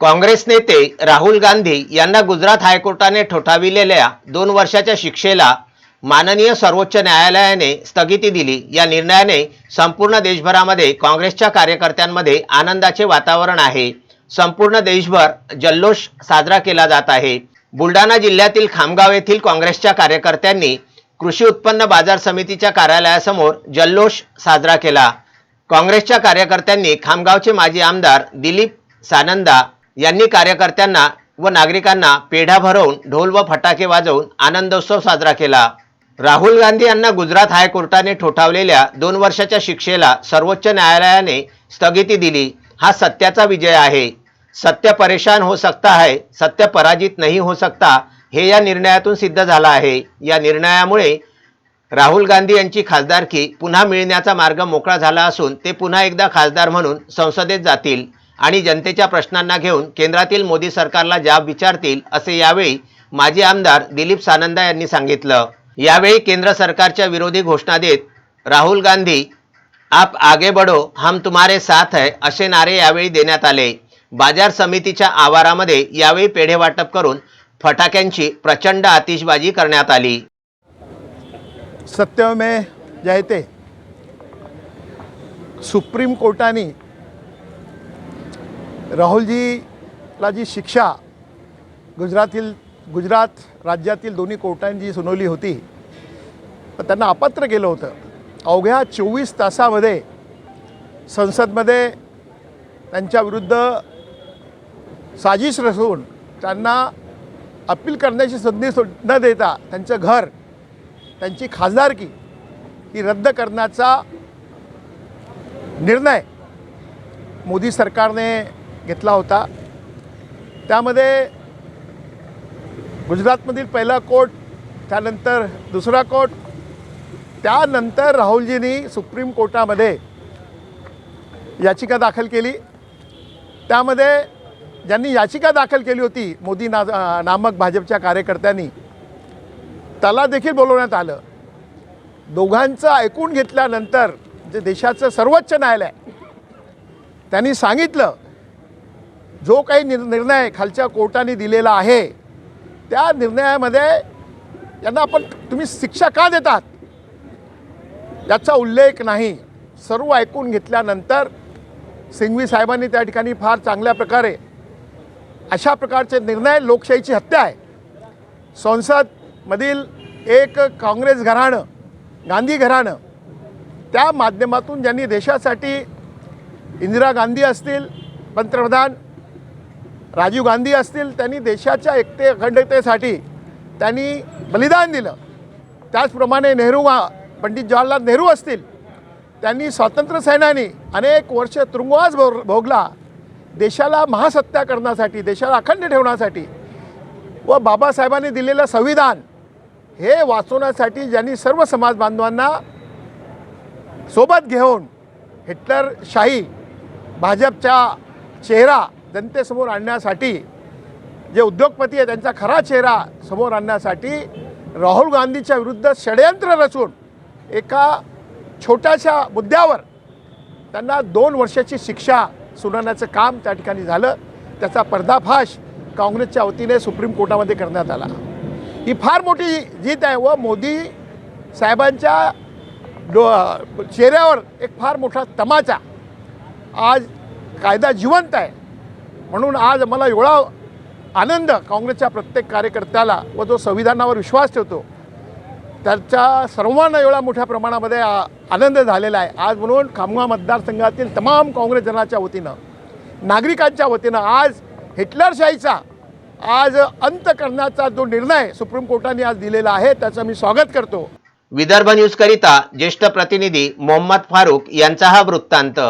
काँग्रेस नेते राहुल गांधी यांना गुजरात हायकोर्टाने ठोठाविलेल्या दोन वर्षाच्या शिक्षेला माननीय सर्वोच्च न्यायालयाने स्थगिती दिली. या निर्णयाने संपूर्ण देशभरामध्ये काँग्रेसच्या कार्यकर्त्यांमध्ये आनंदाचे वातावरण आहे. संपूर्ण देशभर जल्लोष साजरा केला जात आहे. बुलढाणा जिल्ह्यातील खामगाव येथील काँग्रेसच्या कार्यकर्त्यांनी कृषी उत्पन्न बाजार समितीच्या कार्यालयासमोर जल्लोष साजरा केला. काँग्रेसच्या कार्यकर्त्यांनी खामगावचे माजी आमदार दिलीप सानंदा यांनी कार्यकर्त्यांना व नागरिकांना पेढा भरवून ढोल व फटाके वाजवून आनंदोत्सव साजरा केला. राहुल गांधी यांना गुजरात हायकोर्टाने ठोठावलेल्या दोन वर्षाच्या शिक्षेला सर्वोच्च न्यायालयाने स्थगिती दिली. हा सत्याचा विजय आहे. सत्य परेशान हो सकता है सत्य पराजित नहीं हो सकता हे या निर्णयातून सिद्ध झालं आहे. या निर्णयामुळे राहुल गांधी यांची खासदारकी पुन्हा मिळण्याचा मार्ग मोकळा झाला असून ते पुन्हा एकदा खासदार म्हणून संसदेत जातील. आणि जनतेच्या प्रश्नांना घेऊन केंद्रातील मोदी सरकारला जाब विचारतील असे यावेळी माजी आमदार दिलीप सानंदा यांनी सांगितलं. यावेळी केंद्र सरकारच्या विरोधी घोषणा देत राहुल गांधी आप आगे बढो हम तुम्हारे साथ है असे नारे यावेळी देण्यात आले. बाजार समितीच्या आवारामध्ये यावेळी पेढे वाटप करून फटाक्यांची प्रचंड आतिषबाजी करण्यात आली. सत्यमेव जयते. सुप्रीम कोर्टाने राहुलजीला जी शिक्षा गुजरातील गुजरात राज्यातील दोन्ही कोर्टांनी जी सुनावली होती तर त्यांना अपात्र केलं होतं. अवघ्या चोवीस तासामध्ये संसदमध्ये त्यांच्याविरुद्ध साजिश रचून त्यांना अपील करण्याची संधी सो- न देता त्यांचं घर त्यांची खासदारकी ही रद्द करण्याचा निर्णय मोदी सरकारने घेतला होता. त्यामध्ये गुजरातमधील पहिला कोर्ट त्यानंतर दुसरा कोर्ट त्यानंतर राहुलजींनी सुप्रीम कोर्टामध्ये याचिका दाखल केली. त्यामध्ये ज्यांनी याचिका दाखल केली होती मोदी ना नामक भाजपच्या कार्यकर्त्यांनी त्याला देखील बोलवण्यात आलं. दोघांचं ऐकून घेतल्यानंतर जे देशाचं सर्वोच्च न्यायालय त्यांनी सांगितलं जो काही निर निर्णय खालच्या कोर्टाने दिलेला आहे त्या निर्णयामध्ये यांना आपण तुम्ही शिक्षा का देतात? याचा उल्लेख नाही. सर्व ऐकून घेतल्यानंतर सिंघवी साहेबांनी त्या ठिकाणी फार चांगल्या प्रकारे अशा प्रकारचे निर्णय लोकशाहीची हत्या आहे. संसदमधील एक काँग्रेस घराणं गांधी घराणं त्या माध्यमातून ज्यांनी देशासाठी इंदिरा गांधी असतील पंतप्रधान राजीव गांधी असतील त्यांनी देशाच्या एकते अखंडतेसाठी त्यांनी बलिदान दिलं. त्याचप्रमाणे नेहरू वा- पंडित जवाहरलाल नेहरू असतील त्यांनी स्वातंत्र्यसेनानी अनेक वर्ष तुरुंगवास भो भोगला. देशाला महासत्ता करण्यासाठी देशाला अखंड ठेवण्यासाठी व बाबासाहेबांनी दिलेलं संविधान हे वाचवण्यासाठी ज्यांनी सर्व समाज बांधवांना सोबत घेऊन हिटलरशाही भाजपचा चेहरा जनतेसमोर आणण्यासाठी जे उद्योगपती आहे त्यांचा खरा चेहरा समोर आणण्यासाठी राहुल गांधीच्या विरुद्ध षडयंत्र रचून एका छोट्याशा मुद्द्यावर त्यांना दोन वर्षाची शिक्षा सुनावण्याचं काम त्या ठिकाणी झालं. त्याचा पर्दाफाश काँग्रेसच्या वतीने सुप्रीम कोर्टामध्ये करण्यात आला. ही फार मोठी जीत आहे व मोदी साहेबांच्या डो चेहऱ्यावर एक फार मोठा तमाचा आज कायदा जिवंत आहे. म्हणून आज मला एवढा आनंद काँग्रेसच्या प्रत्येक कार्यकर्त्याला व जो संविधानावर विश्वास ठेवतो त्याच्या सर्वांना एवढा मोठ्या प्रमाणामध्ये आ- आनंद झालेला आहे. आज म्हणून खामगाव मतदारसंघातील तमाम काँग्रेस जनाच्या वतीनं नागरिकांच्या वतीनं आज हिटलरशाहीचा आज अंत करण्याचा जो निर्णय सुप्रीम कोर्टाने आज दिलेला आहे त्याचं मी स्वागत करतो. विदर्भ न्यूजकरिता ज्येष्ठ प्रतिनिधी मोहम्मद फारूक यांचा हा वृत्तांत.